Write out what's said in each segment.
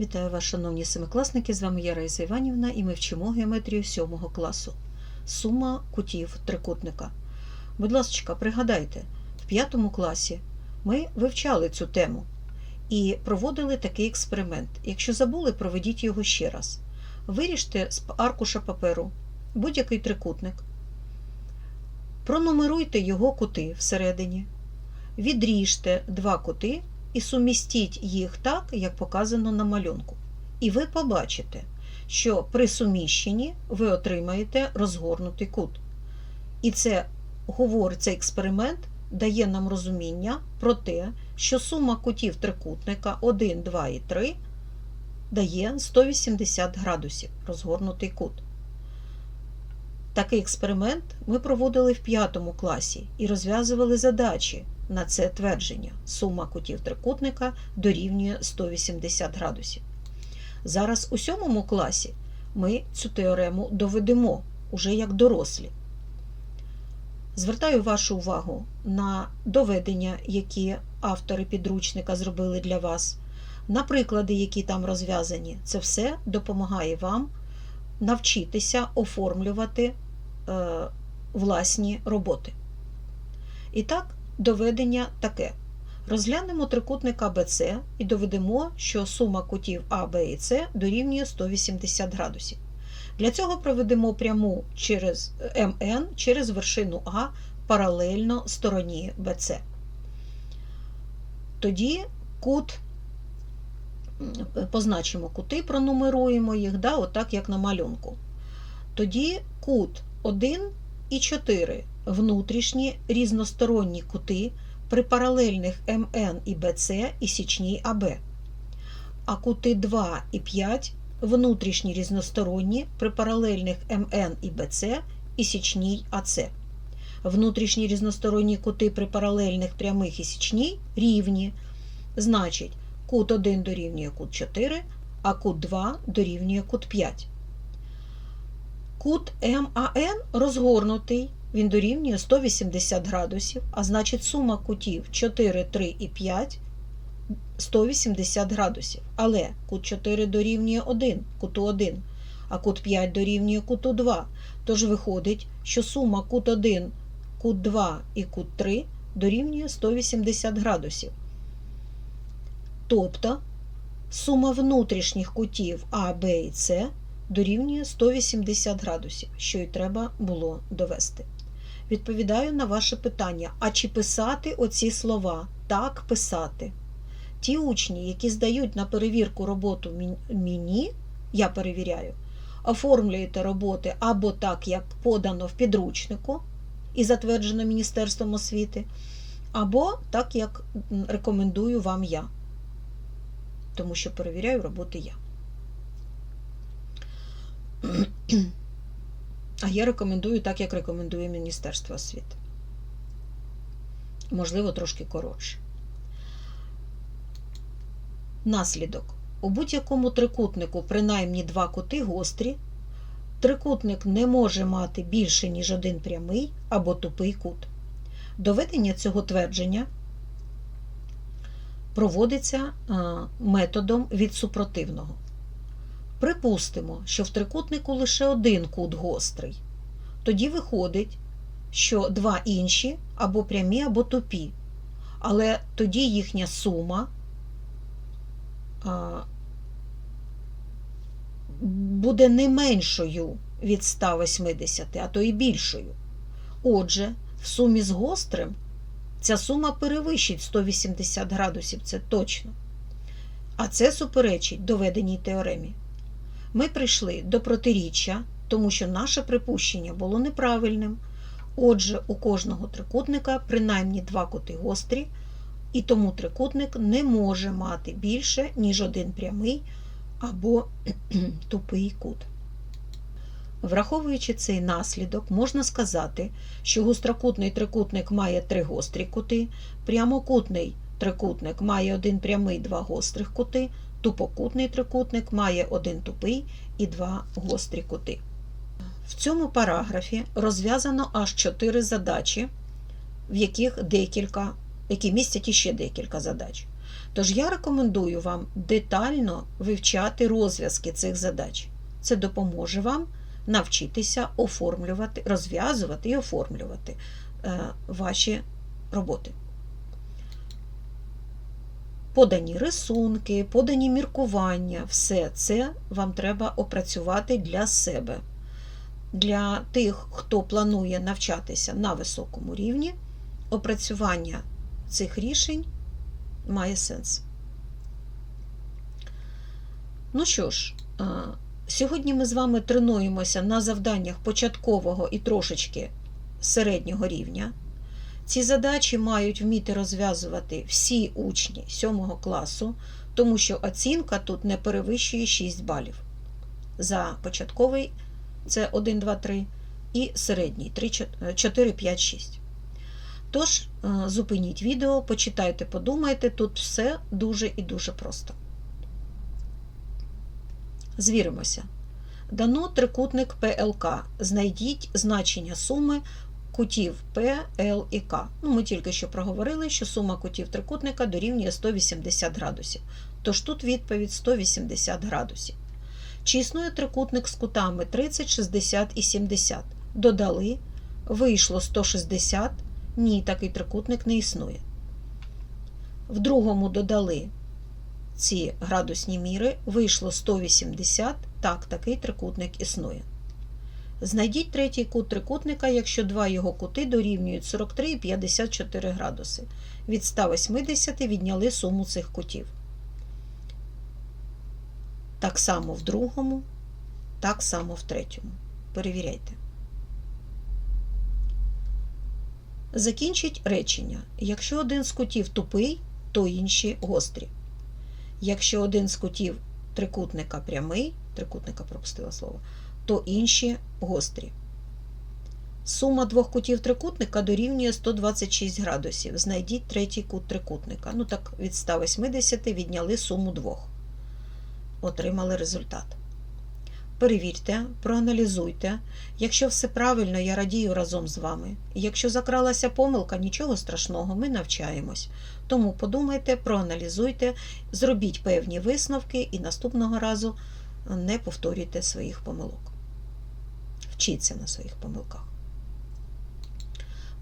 Вітаю вас, шановні семикласники! З вами я Раїса Іванівна і ми вчимо геометрію 7 класу. Сума кутів трикутника. Будь ласка, пригадайте, в 5 класі ми вивчали цю тему і проводили такий експеримент. Якщо забули, проведіть його ще раз. Виріжте з аркуша паперу будь-який трикутник, пронумеруйте його кути всередині, відріжте два кути і сумістіть їх так, як показано на малюнку. І ви побачите, що при суміщенні ви отримаєте розгорнутий кут. І це говорить цей експеримент дає нам розуміння про те, що сума кутів трикутника 1, 2 і 3 дає 180 градусів розгорнутий кут. Такий експеримент ми проводили в 5 класі і розв'язували задачі на це твердження. Сума кутів трикутника дорівнює 180 градусів. Зараз у 7 класі ми цю теорему доведемо уже як дорослі. Звертаю вашу увагу на доведення, які автори підручника зробили для вас, на приклади, які там розв'язані. Це все допомагає вам навчитися оформлювати е, власні роботи. І так, доведення таке. Розглянемо трикутник АБЦ і доведемо, що сума кутів А, Б і С дорівнює 180 градусів. Для цього проведемо пряму через МН через вершину А паралельно стороні БЦ. Тоді кут, позначимо кути, пронумеруємо їх, да, отак, як на малюнку. Тоді кут 1 і 4 внутрішні різносторонні кути при паралельних МН і БЦ і січній АБ. А кути 2 і 5 внутрішні різносторонні при паралельних МН і БЦ і січній АЦ. Внутрішні різносторонні кути при паралельних прямих і січній рівні. Значить, кут 1 дорівнює кут 4, а кут 2 дорівнює кут 5. Кут МАН розгорнутий, він дорівнює 180 градусів, а значить сума кутів 4, 3 і 5 180 градусів. Але кут 4 дорівнює 1, куту 1, а кут 5 дорівнює куту 2. Тож виходить, що сума кут 1, кут 2 і кут 3 дорівнює 180 градусів. Тобто сума внутрішніх кутів А, Б і С дорівнює 180 градусів, що й треба було довести. Відповідаю на ваше питання: а чи писати оці слова? Так, писати. Ті учні, які здають на перевірку роботу мені, я перевіряю, оформлюєте роботи або так, як подано в підручнику і затверджено Міністерством освіти, або так, як рекомендую вам я. Тому що перевіряю роботи я. А я рекомендую так, як рекомендує Міністерство освіти. Можливо, трошки коротше. Наслідок. У будь-якому трикутнику принаймні два кути гострі. Трикутник не може мати більше, ніж один прямий або тупий кут. Доведення цього твердження проводиться методом від супротивного. Припустимо, що в трикутнику лише один кут гострий. Тоді виходить, що два інші або прямі, або тупі. Але тоді їхня сума буде не меншою від 180, а то і більшою. Отже, в сумі з гострим ця сума перевищить 180 градусів, це точно. А це суперечить доведеній теоремі. Ми прийшли до протиріччя, тому що наше припущення було неправильним. Отже, у кожного трикутника принаймні два кути гострі, і тому трикутник не може мати більше, ніж один прямий або тупий кут. Враховуючи цей наслідок, можна сказати, що гострокутний трикутник має три гострі кути, прямокутний трикутник має один прямий, два гострих кути, тупокутний трикутник має один тупий і два гострі кути. В цьому параграфі розв'язано аж чотири задачі, в яких декілька, які містять іще декілька задач. Тож я рекомендую вам детально вивчати розв'язки цих задач. Це допоможе вам навчитися оформлювати, розв'язувати і оформлювати е, ваші роботи. Подані рисунки, подані міркування, все це вам треба опрацювати для себе. Для тих, хто планує навчатися на високому рівні, опрацювання цих рішень має сенс. Ну що ж, сьогодні ми з вами тренуємося на завданнях початкового і трошечки середнього рівня. Ці задачі мають вміти розв'язувати всі учні 7 класу, тому що оцінка тут не перевищує 6 балів. За початковий це 1, 2, 3 і середній 3, 4, 5, 6. Тож, е, зупиніть відео, почитайте, подумайте, тут все дуже і дуже просто. Звіримося. Дано трикутник ПЛК. Знайдіть значення суми кутів П, Л і К. Ну, Ми тільки що проговорили, що сума кутів трикутника дорівнює 180 градусів. Тож тут відповідь 180 градусів. Чи існує трикутник з кутами 30, 60 і 70? Додали, вийшло 160. Ні, такий трикутник не існує. В другому додали ці градусні міри, вийшло 180. Так, такий трикутник існує. Знайдіть третій кут трикутника, якщо два його кути дорівнюють 43 і 54 градуси. Від 180 відняли суму цих кутів. Так само в другому, так само в третьому. Перевіряйте. Закінчіть речення. Якщо один з кутів тупий, то інші гострі. Якщо один з кутів трикутника прямий, трикутника пропустила слово, то інші гострі. Сума двох кутів трикутника дорівнює 126 градусів. Знайдіть третій кут трикутника. Ну так, від 180 відняли суму двох. Отримали результат. Перевірте, проаналізуйте. Якщо все правильно, я радію разом з вами. Якщо закралася помилка, нічого страшного, ми навчаємось. Тому подумайте, проаналізуйте, зробіть певні висновки і наступного разу не повторюйте своїх помилок. Вчіться на своїх помилках.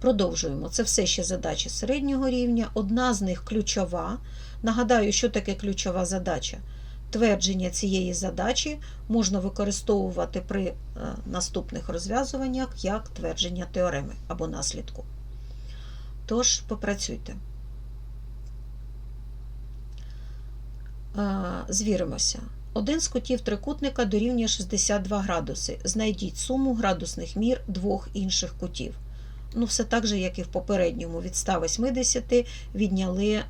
Продовжуємо. Це все ще задачі середнього рівня. Одна з них ключова. Нагадаю, що таке ключова задача. Твердження цієї задачі можна використовувати при е, наступних розв'язуваннях як твердження теореми або наслідку. Тож, попрацюйте. Е, звіримося. Один з кутів трикутника дорівнює 62 градуси. Знайдіть суму градусних мір двох інших кутів. Ну, все так же, як і в попередньому, від 180 відняли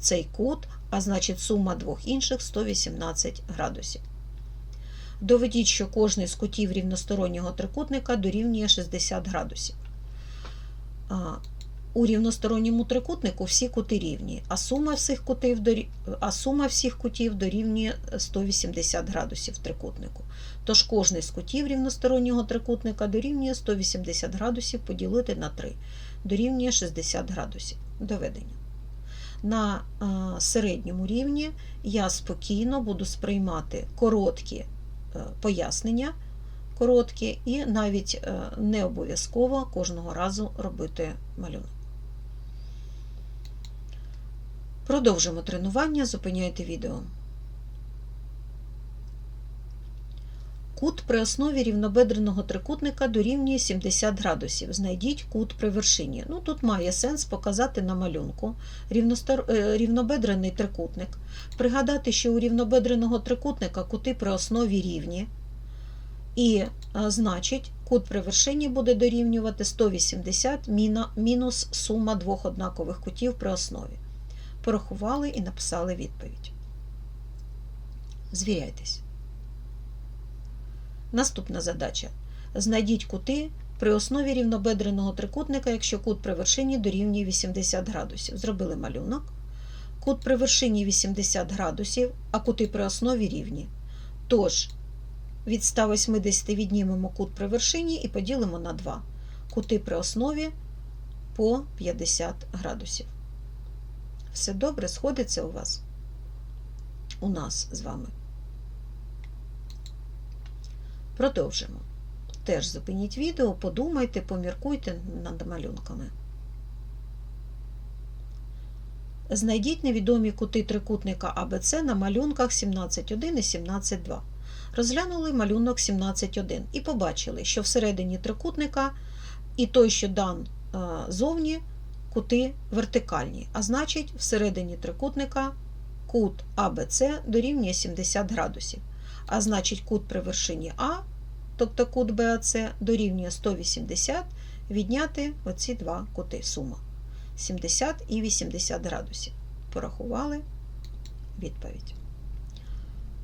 цей кут, а значить сума двох інших 118 градусів. Доведіть, що кожний з кутів рівностороннього трикутника дорівнює 60 градусів. У рівносторонньому трикутнику всі кути рівні, а сума всіх кутів, а сума всіх кутів дорівнює 180 градусів трикутнику. Тож кожний з кутів рівностороннього трикутника дорівнює 180 градусів поділити на 3, дорівнює 60 градусів. Доведення. На середньому рівні я спокійно буду сприймати короткі е, пояснення, короткі, і навіть е, не обов'язково кожного разу робити малюнок. Продовжимо тренування, зупиняйте відео. Кут при основі рівнобедреного трикутника дорівнює 70 градусів. Знайдіть кут при вершині. Ну, Тут має сенс показати на малюнку Рівностор... Е, рівнобедрений трикутник. Пригадати, що у рівнобедреного трикутника кути при основі рівні. І, е, значить, кут при вершині буде дорівнювати 180 мінус сума двох однакових кутів при основі порахували і написали відповідь. Звіряйтесь. Наступна задача. Знайдіть кути при основі рівнобедреного трикутника, якщо кут при вершині дорівнює 80 градусів. Зробили малюнок. Кут при вершині 80 градусів, а кути при основі рівні. Тож, від 180 віднімемо кут при вершині і поділимо на 2. Кути при основі по 50 градусів. Все добре, сходиться у вас? У нас з вами. Продовжимо. Теж зупиніть відео, подумайте, поміркуйте над малюнками. Знайдіть невідомі кути трикутника АБЦ на малюнках 17.1 і 17.2. Розглянули малюнок 17.1 і побачили, що всередині трикутника і той, що дан е, зовні, кути вертикальні. А значить, всередині трикутника кут АБЦ дорівнює 70 градусів. А значить, кут при вершині А, тобто кут БАЦ, дорівнює 180, відняти оці два кути сума. 70 і 80 градусів. Порахували відповідь.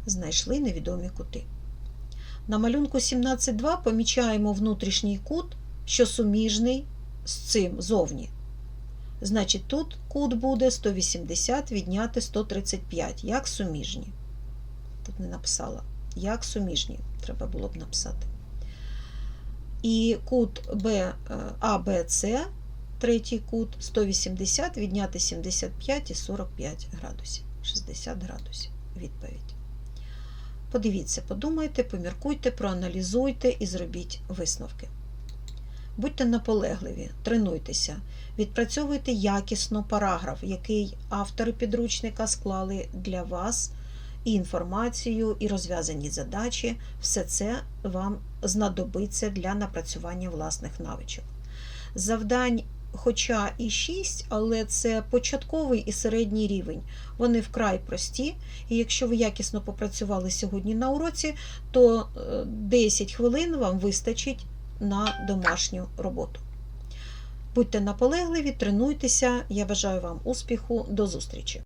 Знайшли невідомі кути. На малюнку 17.2 помічаємо внутрішній кут, що суміжний з цим зовні. Значить, тут кут буде 180 відняти 135, як суміжні. Тут не написала. Як суміжні, треба було б написати. І кут Б, АБЦ, третій кут 180 відняти 75 і 45 градусів. 60 градусів. Відповідь. Подивіться, подумайте, поміркуйте, проаналізуйте і зробіть висновки. Будьте наполегливі, тренуйтеся, відпрацьовуйте якісно параграф, який автори підручника склали для вас, і інформацію, і розв'язані задачі. Все це вам знадобиться для напрацювання власних навичок. Завдань, хоча і 6, але це початковий і середній рівень. Вони вкрай прості, і якщо ви якісно попрацювали сьогодні на уроці, то 10 хвилин вам вистачить на домашню роботу. Будьте наполегливі, тренуйтеся. Я бажаю вам успіху. До зустрічі!